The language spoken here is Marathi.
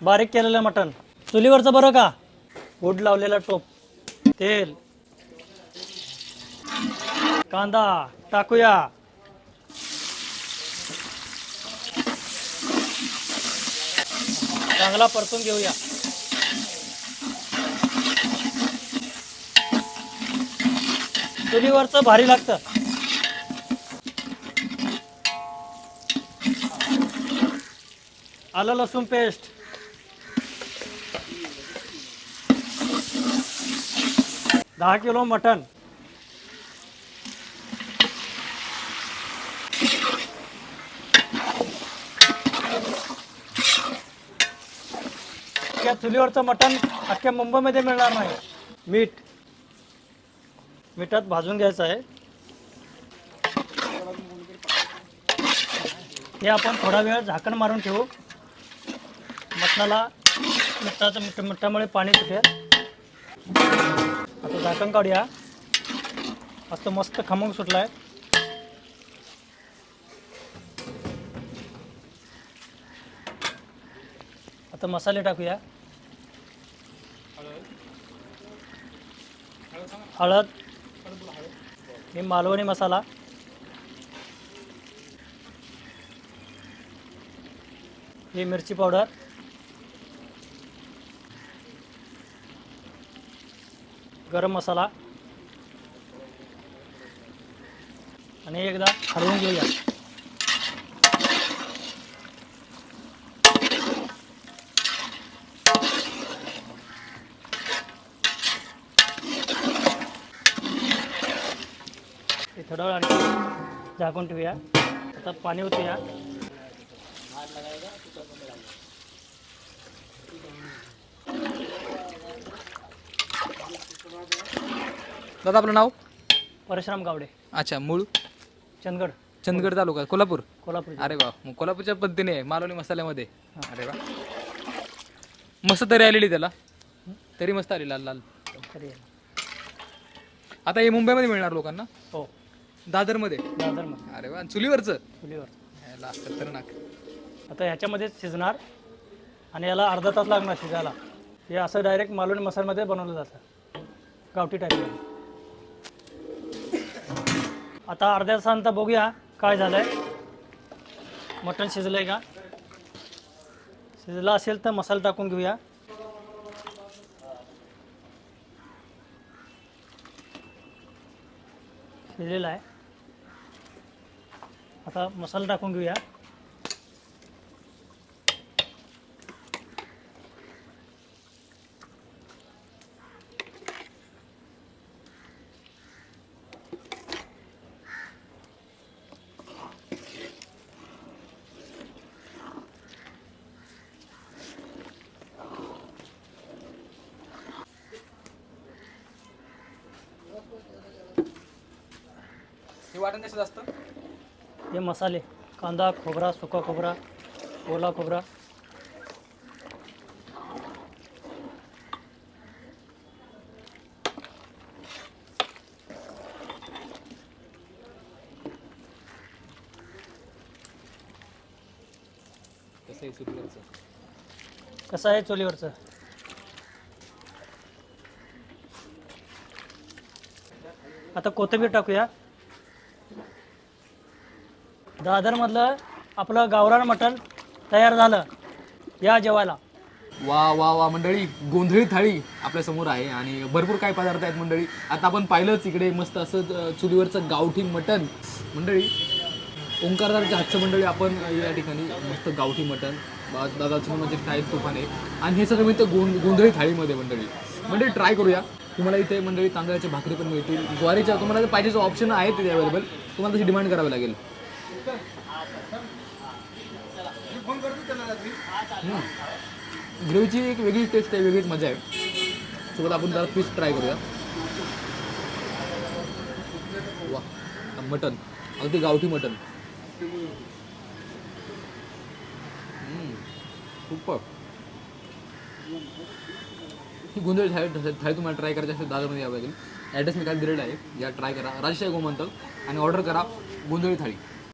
बारीक केलेलं मटण. चुलीवरचं बरं का? वूड लावलेला टोप. तेल. कांदा. टाकूया. चांगला परतून घेऊया. चुलीवरचं भारी लागतं. आलं लसूण पेस्ट दहा किलो मटन त्या चुलीवरचं मटण अख्ख्या मुंबईमध्ये मिळणार नाही. मीठ. मिठात भाजून घ्यायचं आहे. हे आपण थोडा वेळ झाकण मारून ठेवू. मटणाला मिठाचं मिठ मिठामुळे पाणी सुटेल. झाकण काढूया. मस्त मस्त खमंग सुटला आहे आता मसाले टाकूया. हळद. हे मालवणी मसाला. हे मिरची पावडर. गरम मसाला. आणि एकदा हलवून घेऊया. थोडा वेळ आणखी झाकून ठेवूया. आता पाणी ओतूया. दादा आपलं नाव? परशुराम गावडे. अच्छा मूळ? चंदगड. चंदगड तालुका कोल्हापूर? कोल्हापूर. अरे वा मग कोल्हापूरच्या पद्धतीने मालवणी मसाल्यामध्ये. अरे वा. मस्त तरी आलेली त्याला. तरी मस्त आली लाल लाल. तरी आहे. आता हे मुंबईमध्ये मिळणार लोकांना? हो. दादरमध्ये? दादरमध्ये. अरे वा चुलीवरचं? चुलीवर. याला खतरनाक. आता ह्याच्यामध्येच शिजणार आणि याला अर्धा तास लागणार शिजायला. हे असं डायरेक्ट मालवणी मसाल्यामध्ये बनवलं जातं. गावठी टाईपमध्ये आता अर्ध्या तासानंतर बघूया काय झालं आहे मटण शिजलं आहे का? शिजलं असेल तर मसाला टाकून घेऊया. शिजलेला आहे. आता मसाला टाकून घेऊया. हे वाटण कसं असतं? हे मसाले. कांदा खोबरा सुका खोबरा ओला खोबरा. कसं आहे कसं आहे चुलीवरचं? आता कोथिंबीर टाकूया. दादरमधलं आपलं गावरान मटण तयार झालं. या जेवायला. वा वा वा मंडळी. गोंधळी थाळी आपल्यासमोर आहे आणि भरपूर काय पदार्थ आहेत मंडळी. आता आपण पाहिलंच इकडे मस्त असं अ, चुलीवरचं गावठी मटण. मंडळी ओंकारदारच्या हातचं मंडळी आपण या ठिकाणी मस्त गावठी मटण. बा- दादाचं म्हणजे काय तुफान आहे. आणि हे सगळं मिळतं गों गोंधळी थाळीमध्ये मंडळी. मंडळी ट्राय करूया. तुम्हाला इथे मंडळी तांदळाच्या भाकरी पण मिळतील. ज्वारीच्या तुम्हाला जर पाहिजे जो ऑप्शन आहे तिथे अवेलेबल तुम्हाला तशी डिमांड करावी लागेल. ग्रेव्हीची एक वेगळी टेस्ट आहे वेगळीच मजा आहे. सोबत आपण जरा फिश ट्राय करूया. वा मटन. अगदी गावठी मटन. खूप ही गोंधळ थाळी थाळी तुम्हाला ट्राय करायची असेल दादरमध्ये यावं लागेल ॲड्रेस मी काय दिलेला आहे. या ट्राय करा. राजशाही गोमंतक. आणि ऑर्डर करा गोंधळी थाळी.